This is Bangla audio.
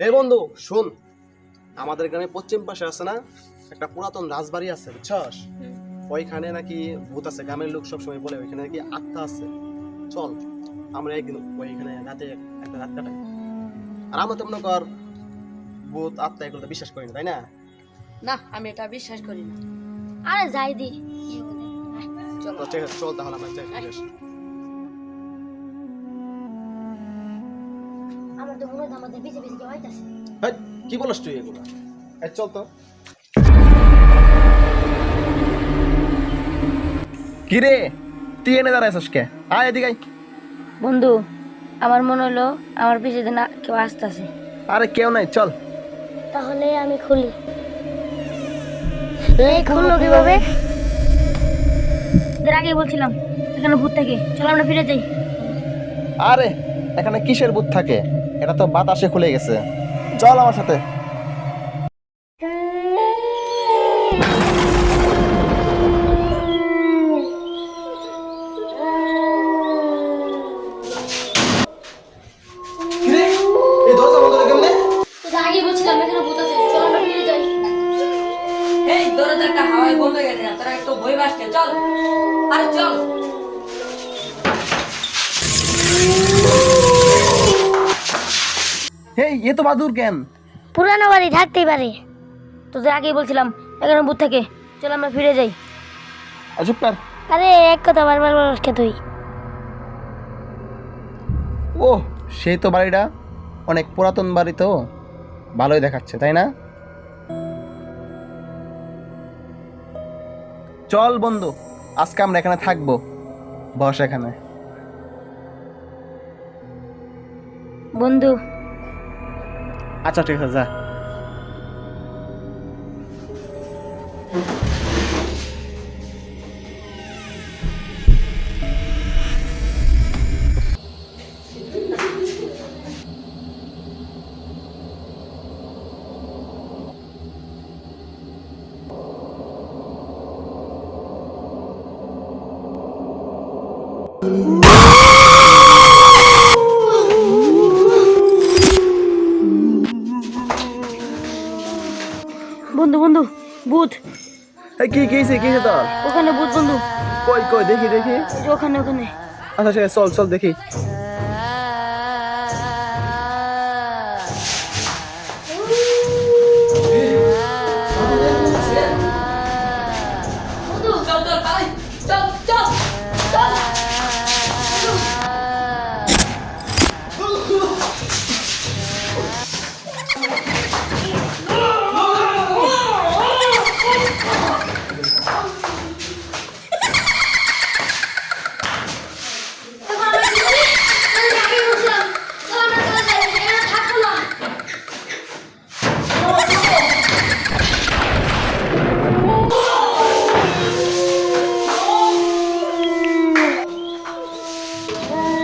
এই বন্ধু শুন। আমাদের গ্রামে পশ্চিম পাশে আছে না একটা পুরাতন রাজবাড়ি আছে বুঝছস? ওইখানে নাকি ভূত আছে গ্রামের লোক সব সময় বলে ওইখানে নাকি আত্মা আছে। চল আমরা একদিন ওইখানে রাতে একটা রাত কাটাই। আর আমরা তো মনে কর ভূত আত্মা এগুলো তো বিশ্বাস করি না তাই না? না আমি এটা বিশ্বাস করি না। আরে যাই দি। চলো তো ঠিক আছে চল তাহলে আমরা যাই তো মনে হয় আমাদের পিছে পিছে কেউ হইতাছে কি বলিস তুই এগুলো? চল তো। কি রে তুই এনে দাঁড়াইছস কে? আয় এদিকে আয়। বন্ধু আমার মনে হলো আমার পিছে না কেউ আসতেছে। আরে কেউ নাই চল। তাহলে আমি খুলি। এই খুললো কীভাবে? এর আগে বলছিলাম এখানে ভূত থাকে। চলো আমরা ফিরে যাই। আরে এখানে কিসের বুথ থাকে? এটা তো বাতাসে খুলে গেছে। চল আমার সাথে। এই দরজা বন্ধ করে কেমনে? এর আগে বলছিলাম এখানে ভূত আছে। চলো আমরা ফিরে যাই। এই দরজাটা হাওয়ায় বন্ধ হয়ে গেছে তোরা একটু বই বাসকে চল। আরে চল। হেই এ তো বাদুর কেন? পুরানো বাড়ি থাকতেই পারে। তোদের আগেই বলছিলাম এখানে ভূত থাকে। চলো আমরা ফিরে যাই। আর চুপ আরে এক কথা বারবার বলস কে তুই? ও সেই তো বাড়িটা। অনেক পুরাতন বাড়ি তো। ভালোই দেখাচ্ছে তাই না? চল বন্ধু আজকে আমরা এখানে থাকব। বস এখানে। বন্ধু আচ্ছা ঠিক আছে যা বন্ধু বন্ধু বুথ কি কি হয়েছে কি হয়েছে তোর? ওখানে বুথ বন্ধু। কই কই দেখি দেখি। ওখানে ওখানে। আচ্ছা আছে চল চল দেখি। Yay.